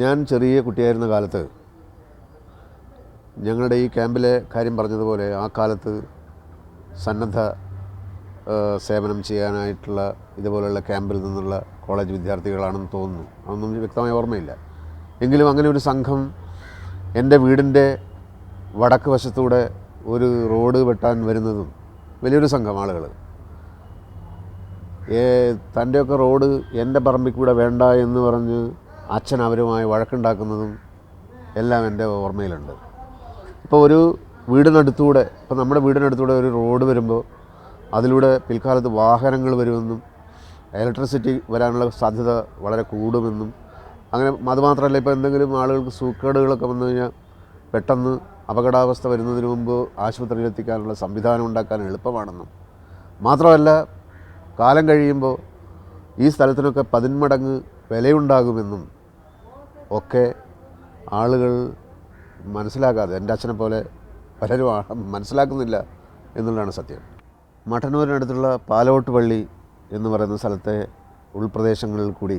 ഞാൻ ചെറിയ കുട്ടിയായിരുന്ന കാലത്ത് ഞങ്ങളുടെ ഈ ക്യാമ്പിലെ കാര്യം പറഞ്ഞതുപോലെ ആ കാലത്ത് സന്നദ്ധ സേവനം ചെയ്യാനായിട്ടുള്ള ഇതുപോലെയുള്ള ക്യാമ്പിൽ നിന്നുള്ള കോളേജ് വിദ്യാർത്ഥികളാണെന്ന് തോന്നുന്നു. അതൊന്നും വ്യക്തമായ ഓർമ്മയില്ല. എങ്കിലും അങ്ങനെ ഒരു സംഘം എന്റെ വീടിന്റെ വടക്ക് വശത്തൂടെ ഒരു റോഡ് വെട്ടാൻ വരുന്നതും വലിയൊരു സംഘം ആളുകൾ തന്റെയൊക്കെ റോഡ് എന്റെ പറമ്പിൽ കൂടെ വേണ്ട എന്ന് പറഞ്ഞ് അച്ഛൻ അവരുമായി വഴക്കുണ്ടാക്കുന്നതും എല്ലാം എന്റെ ഓർമ്മയിലുണ്ട്. ഇപ്പോൾ ഒരു വീടിനടുത്തൂടെ ഇപ്പോൾ നമ്മുടെ വീടിനടുത്തൂടെ ഒരു റോഡ് വരുമ്പോൾ അതിലൂടെ പിൽക്കാലത്ത് വാഹനങ്ങൾ വരുമെന്നും ഇലക്ട്രിസിറ്റി വരാനുള്ള സാധ്യത വളരെ കൂടുമെന്നും അങ്ങനെ അതുമാത്രമല്ല ഇപ്പോൾ എന്തെങ്കിലും ആളുകൾക്ക് സൂക്കേടുകളൊക്കെ വന്നു കഴിഞ്ഞാൽ പെട്ടെന്ന് അപകടാവസ്ഥ വരുന്നതിന് മുമ്പ് ആശുപത്രിയിൽ എത്തിക്കാനുള്ള സംവിധാനം ഉണ്ടാക്കാൻ എളുപ്പമാണെന്നും. മാത്രമല്ല കാലം കഴിയുമ്പോൾ ഈ സ്ഥലത്തിനൊക്കെ പതിന്മടങ്ങ് വിലയുണ്ടാകുമെന്നും ഒക്കെ ആളുകൾ മനസ്സിലാക്കാതെ എന്റെ അച്ഛനെ പോലെ പലരും മനസ്സിലാക്കുന്നില്ല എന്നുള്ളതാണ് സത്യം. മട്ടന്നൂരിനടുത്തുള്ള പാലോട്ട് പള്ളി എന്ന് പറയുന്ന സ്ഥലത്തെ ഉൾപ്രദേശങ്ങളിൽ കൂടി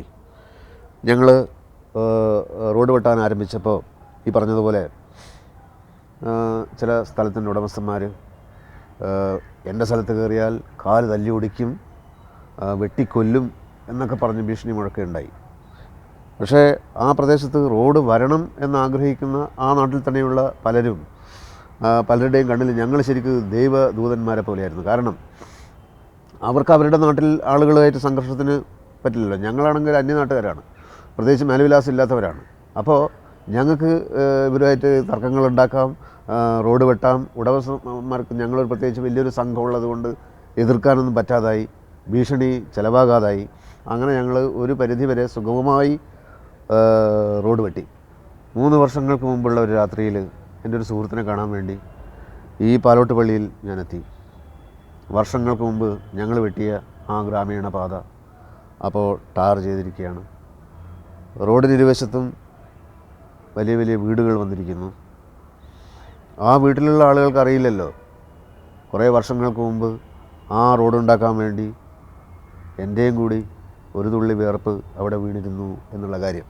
ഞങ്ങൾ റോഡ് വെട്ടാൻ ആരംഭിച്ചപ്പോൾ ഈ പറഞ്ഞതുപോലെ ചില സ്ഥലത്തിന്റെ ഉടമസ്ഥന്മാർ എന്റെ സ്ഥലത്ത് കയറിയാൽ കാൽ തല്ലി ഒടിക്കും വെട്ടിക്കൊല്ലും എന്നൊക്കെ പറഞ്ഞ് ഭീഷണി മുഴക്കുകയുണ്ടായി. പക്ഷേ ആ പ്രദേശത്ത് റോഡ് വരണം എന്നാഗ്രഹിക്കുന്ന ആ നാട്ടിൽ തന്നെയുള്ള പലരും പലരുടെയും കണ്ണിൽ ഞങ്ങൾ ശരിക്കും ദൈവദൂതന്മാരെ പോലെയായിരുന്നു. കാരണം അവർക്ക് അവരുടെ നാട്ടിൽ ആളുകളുമായിട്ട് സംഘർഷത്തിന് പറ്റില്ലല്ലോ. ഞങ്ങളാണെങ്കിൽ അന്യനാട്ടുകാരാണ്. പ്രത്യേകിച്ച് മേൽവിലാസം ഇല്ലാത്തവരാണ്. അപ്പോൾ ഞങ്ങൾക്ക് ഇവരുമായിട്ട് തർക്കങ്ങൾ ഉണ്ടാക്കാം റോഡ് വെട്ടാം. ഉടമസ്ഥന്മാർക്ക് ഞങ്ങളൊരു പ്രത്യേകിച്ച് വലിയൊരു സംഘമുള്ളത് കൊണ്ട് എതിർക്കാനൊന്നും പറ്റാതായി. ഭീഷണി ചിലവാകാതായി. അങ്ങനെ ഞങ്ങൾ ഒരു പരിധി വരെ സുഗമമായി റോഡ് വെട്ടി. മൂന്ന് വർഷങ്ങൾക്ക് മുമ്പുള്ള ഒരു രാത്രിയിൽ എന്റെ ഒരു സുഹൃത്തിനെ കാണാൻ വേണ്ടി ഈ പാലോട്ട് പള്ളിയിൽ ഞാനെത്തി. വർഷങ്ങൾക്ക് മുമ്പ് ഞങ്ങൾ വെട്ടിയ ആ ഗ്രാമീണ പാത അപ്പോൾ ടാർ ചെയ്തിരിക്കുകയാണ്. റോഡിന് ഇരുവശത്തും വലിയ വലിയ വീടുകൾ വന്നിരിക്കുന്നു. ആ വീട്ടിലുള്ള ആളുകൾക്ക് അറിയില്ലല്ലോ. കുറേ വർഷങ്ങൾക്ക് മുമ്പ് ആ റോഡ് ഉണ്ടാക്കാൻ വേണ്ടി എന്റെയും കൂടി ഒരു തുള്ളി വിയർപ്പ് അവിടെ വീണിരുന്നു എന്നുള്ള കാര്യം.